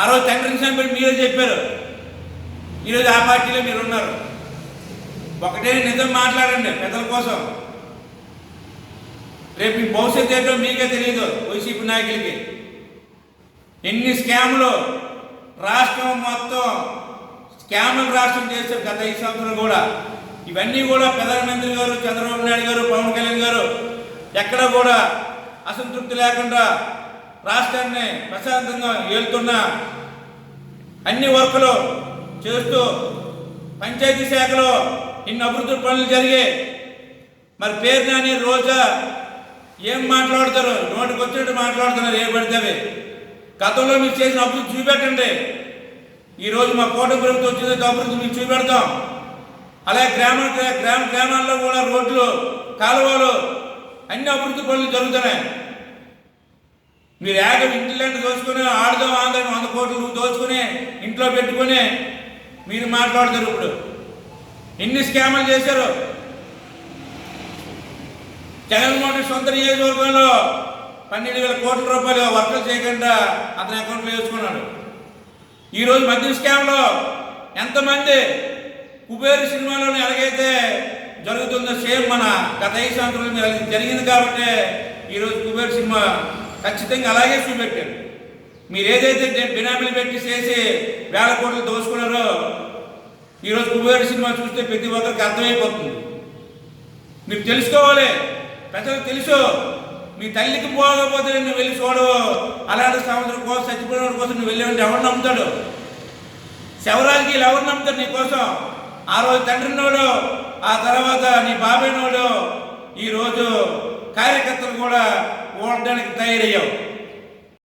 ఆ రోజు తండ్రిని చంపి మీరే చెప్పారు. ఈరోజు ఆ పార్టీలో మీరు ఉన్నారు ఒకటే నిజం మాట్లాడండి పెద్దల కోసం. రేపు మీ భవిష్యత్తు ఏంటో మీకే తెలియదు వైసీపీ నాయకులకి. ఎన్ని స్కాములు రాష్ట్రం మొత్తం స్కాములు రాష్ట్రం చేశారు గత ఐదు సంవత్సరాలు కూడా. ఇవన్నీ కూడా ప్రధానమంత్రి గారు చంద్రబాబు నాయుడు గారు పవన్ కళ్యాణ్ గారు ఎక్కడ కూడా అసంతృప్తి లేకుండా రాష్ట్రాన్ని ప్రశాంతంగా ఏలుతున్న అన్ని వర్కులు చేస్తూ పంచాయతీ శాఖలో ఇన్ని అభివృద్ధి పనులు జరిగాయి మరి పేరు నాని రోజా ఏం మాట్లాడతారు? నోటికి వచ్చినట్టు మాట్లాడుతున్నారు ఏ పడితే గతంలో మీరు చేసిన అభివృద్ధి చూపెట్టండి. ఈరోజు మా కోట ప్రభుత్వం వచ్చింది అభివృద్ధి మీకు చూపెడతాం. అలాగే గ్రామ గ్రామ గ్రామాల్లో కూడా రోడ్లు కాలువలు అన్ని అభివృద్ధి పనులు జరుగుతున్నాయి. మీరు యాగం ఇంటిలాంటి దోచుకుని ఆడదాం ఆందని వంద కోట్లు దోచుకుని ఇంట్లో పెట్టుకుని మీరు మాట్లాడతారు ఇప్పుడు. ఎన్ని స్కాములు చేశారు? జగన్మోహన్ సొంత నియోజకవర్గంలో పన్నెండు వేల కోట్ల రూపాయలు వర్కలు చేయకుండా అతని అకౌంట్లో వేసుకున్నాడు. ఈరోజు మద్యం స్కామ్లో ఎంతమంది కుబేరు సినిమాలోనే ఎలాగైతే జరుగుతుందో సేమ్ మన గత ఐదు సంవత్సరాలు జరిగింది కాబట్టి ఈరోజు కుబేరు సినిమా ఖచ్చితంగా అలాగే చూపెట్టారు. మీరు ఏదైతే బినామీలు పెట్టి చేసి వేల కోట్లు దోచుకున్నారో ఈరోజు కుబేరు సినిమా చూస్తే ప్రతి ఒక్కరికి అర్థమైపోతుంది. మీరు తెలుసుకోవాలి. ప్రజలకు తెలుసు. మీ తల్లికి పోకపోతే నువ్వు వెళ్ళి చూడవు. అలాంటి సంవత్సరం కోసం చచ్చిపోయిన కోసం నువ్వు వెళ్ళి ఎవరు నమ్ముతాడు? శవరాలకి వీళ్ళు ఎవరు నమ్ముతారు నీ కోసం? ఆ రోజు తండ్రినోడు ఆ తర్వాత నీ బాబాయ్నోడు ఈరోజు కార్యకర్తలు కూడా ఓడడానికి తయారయ్యావు